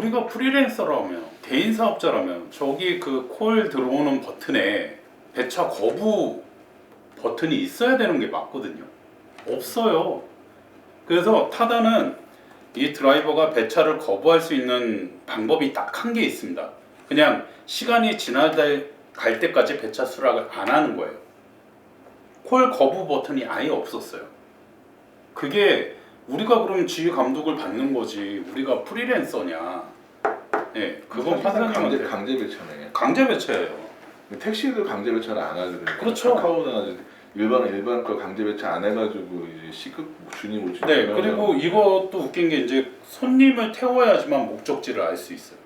우리가 프리랜서라면 개인 사업자라면 저기 그 콜 들어오는 버튼에 배차 거부 버튼이 있어야 되는 게 맞거든요. 없어요. 그래서 타다는 이 드라이버가 배차를 거부할 수 있는 방법이 딱 한 개 있습니다. 그냥 시간이 지나갈 갈 때까지 배차 수락을 안 하는 거예요. 콜 거부 버튼이 아예 없었어요. 그게 우리가 그럼 지휘 감독을 받는 거지 우리가 프리랜서냐? 예, 그건 사실상 강제 배차네. 강제 배차예요. 택시도 강제 배차를 안 하거든요. 그렇죠. 카카오나 일반 일반 거 강제 배차 안 해가지고 이제 시급 못 주니. 네, 그리고 이것도 웃긴 게 이제 손님을 태워야지만 목적지를 알 수 있어요.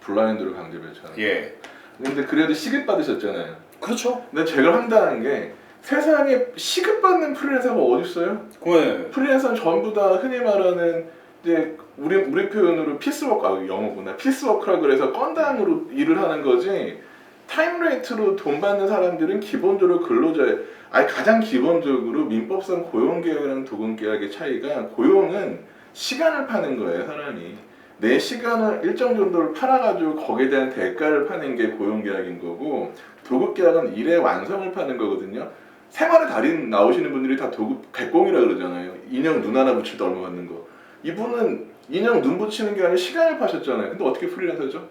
블라인드로 강제 배차. 예, 근데 그래도 시급 받으셨잖아요. 그렇죠. 근데 제가 황당한 게 세상에 시급 받는 프리랜서가 어디 있어요? 그 프리랜서는 전부 다 흔히 말하는 이제 우리 우리 표현으로 피스워크 아 영어구나. 피스워크라 그래서 건당으로 일을 하는 거지 타임레이트로 돈 받는 사람들은 기본적으로 근로자 아니 가장 기본적으로 민법상 고용계약이랑 도금계약의 차이가 고용은 시간을 파는 거예요 사람이. 내 시간을 일정 정도를 팔아가지고 거기에 대한 대가를 파는 게 고용계약인 거고 도급계약은 일의 완성을 파는 거거든요 생활의 달인 나오시는 분들이 다 도급 백공이라 그러잖아요. 인형 눈 하나 붙일 때 얼마 받는 거. 이분은 인형 눈 붙이는 게 아니라 시간을 파셨잖아요. 근데 어떻게 프리랜서죠?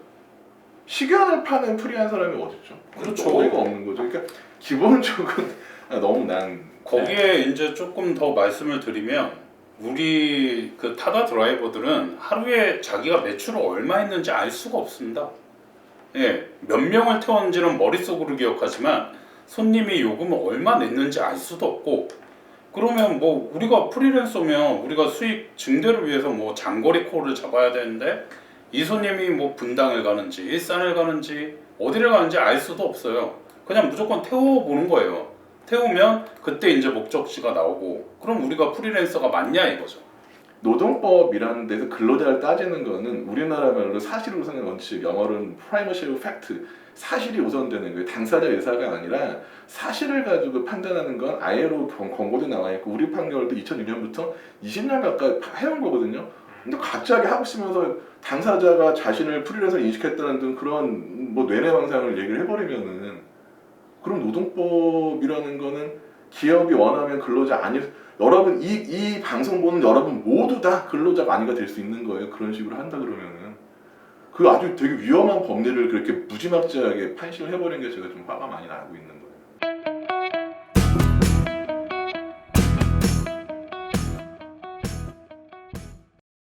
시간을 파는 프리한 사람이 어딨죠? 그렇죠. 어이가 없는 거죠. 그러니까 기본적으로 아, 너무 난 거기에 이제 조금 더 말씀을 드리면 우리 그 타다 드라이버들은 하루에 자기가 매출을 얼마 했는지 알 수가 없습니다. 예, 몇 명을 태웠는지는 머릿속으로 기억하지만 손님이 요금을 얼마 냈는지 알 수도 없고 그러면 뭐 우리가 프리랜서면 우리가 수익 증대를 위해서 뭐 장거리 콜을 잡아야 되는데 이 손님이 뭐 분당을 가는지 일산을 가는지 어디를 가는지 알 수도 없어요. 그냥 무조건 태워보는 거예요. 태우면 그때 이제 목적지가 나오고 그럼 우리가 프리랜서가 맞냐 이거죠. 노동법이라는 데서 근로자를 따지는 거는 우리나라 말로 사실 우선의 원칙, 영어로는 primacy fact, 사실이 우선되는 거예요. 당사자 의사가 아니라 사실을 가지고 판단하는 건 권- 권고도 나와 있고 우리 판결도 2006년부터 20년 가까이 해온 거거든요. 근데 갑자기 하고 있으면서 당사자가 자신을 프리랜서 인식했다는 등 그런 뭐 뇌내 망상을 얘기를 해버리면은 그럼 노동법이라는 거는 기업이 원하면 근로자 아니 여러분 이, 이 방송 보는 여러분 모두 다 근로자가 아니가 될 수 있는 거예요. 그런 식으로 한다 그러면은 그 아주 되게 위험한 법리를 그렇게 무지막지하게 판시를 해버린 게 제가 좀 화가 많이 나고 있는